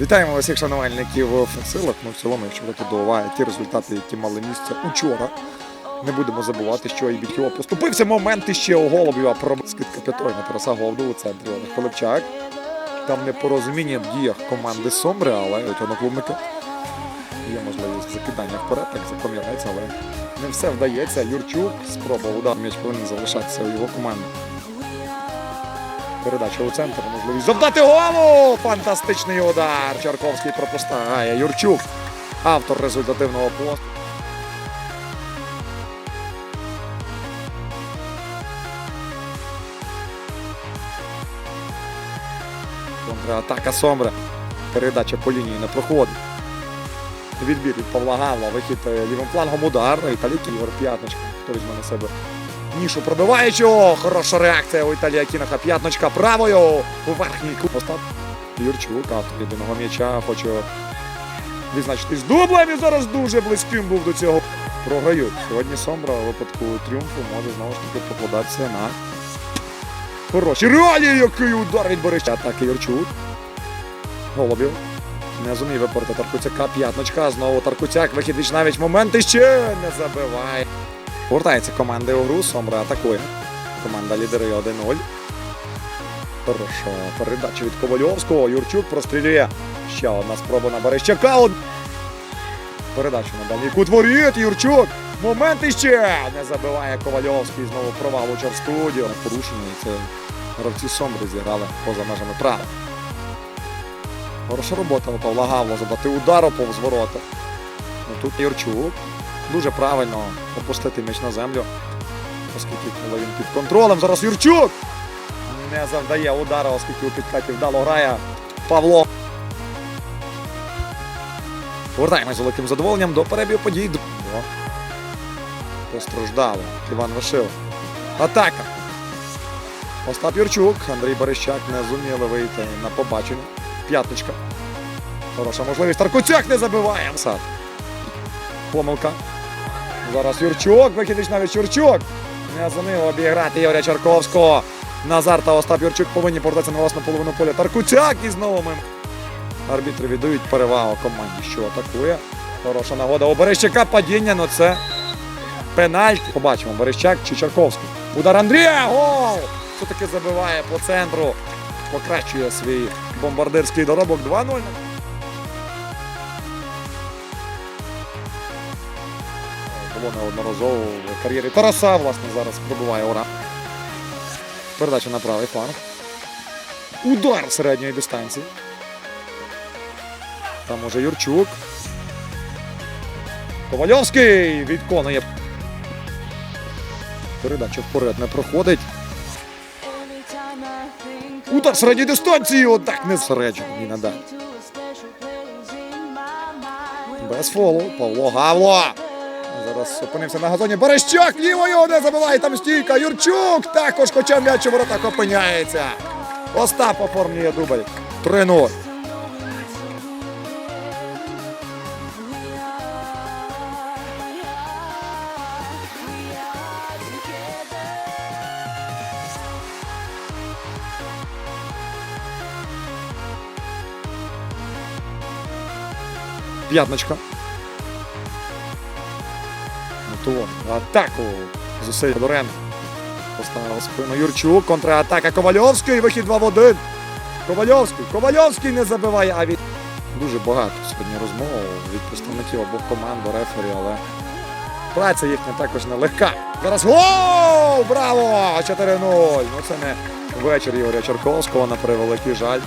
Вітаємо усіх шанувальників силах. Ми в цілому, якщо брати до уваги ті результати, які мали місце учора. Не будемо забувати, що і Бітьо поступився момент іще у Голубєва про скидка п'ятої на Тараса Голду у центрі Олег Пилипчак. Там непорозуміння в діях команди Сомбри, але у одноклубника є можливість закидання вперед, як заком'янець, але не все вдається. Юрчук спробував удар. М'яч повинен залишатися у його команді. Передача у центр, можливість завдати голу! Фантастичний удар. Чарковський пропускає. Юрчук, автор результативного посту. Контратака Сомбра. Передача по лінії не проходить. Відбір від Павла Гавла. Вихід е, лівим флангом удар. Італійки Ігор П'ятничка. Хто візьме себе нішу пробиваючого. Хороша реакція у Італія Кінаха. П'ятничка правою. У верхній кут. Остап Юрчук, автор єдиного м'яча. Хочу відзначитись дублем. І зараз дуже близьким був до цього. Програють. Сьогодні Сомбра у випадку тріумфу може знову ж таки покладатися на хороші реалії, який удар від Борища. Атаки Юрчук. Голубів. Не зумів випорти Таркуцяка. П'ятночка. Знову Таркуцяк. Вихід навіть момент і ще не забиває. Повертається команда у гру. Сомбра атакує. Команда лідери 1-0. Хороша передача від Ковальовського. Юрчук прострілює. Ще одна спроба на Берещака. Передача на дальній кут воріт. Юрчук. Момент іще. Не забиває Ковальовський. Знову провал у Чорстудіо. Порушення. Це гравці Сомбри зіграли поза межами права. Хороша робота у Павла Гавла забати удару повз ворота. Ну, тут Юрчук. Дуже правильно опустити м'яч на землю. Оскільки він під контролем. Зараз Юрчук не завдає удару, оскільки у підкаті вдало грає Павло. Повертаємось з великим задоволенням до перебігу подій. О, Постраждало. Іван Вишив. Атака. Остап Юрчук, Андрій Берещак не зуміли вийти на побачення. П'ятничка. Хороша можливість. Таркуцяк не забиває. Сад. Помилка. Зараз Юрчук. Викидич навіть Юрчук. Не зумів обіграти Ігоря Чарковського. Назар та Остап Юрчук повинні повертатися на власну половину поля. Таркуцяк і знову мимо. Арбітри віддають перевагу команді, що атакує. Хороша нагода у Берещака. Падіння, ну це пенальті. Побачимо, Берещак чи Чарковський. Удар Андрія! Гол! Все-таки забиває по центру. Покращує свій бомбардирський доробок 2-0. Було неодноразово в кар'єрі Тараса, власне, зараз пробиває ура. Передача на правий фланг. Удар середньої дистанції. Там уже Юрчук. Ковальовський відконує. Передача вперед не проходить. Удар середньої дистанції. Отак не зсереджено. Ні, надо. Без фолу. Павло Гавло. Зараз опинився на газоні. Берещак лівою не забиває там стійка. Юрчук також, хоча м'яч у воротах опиняється. Остап оформлює дубль. 3-0. П'ятночка. Антон. Атаку. Зусиль Федоренко. Поставив спину Юрчук. Контратака Ковальовський. Вихід 2 в 1. Ковальовський. Ковальовський не забиває, а від... Дуже багато сьогодні розмов від представників обох команд до рефері, але праця їхня також нелегка. Зараз гол! Браво! 4-0. Ну це не вечір Ігоря Чарковського на превеликий жаль.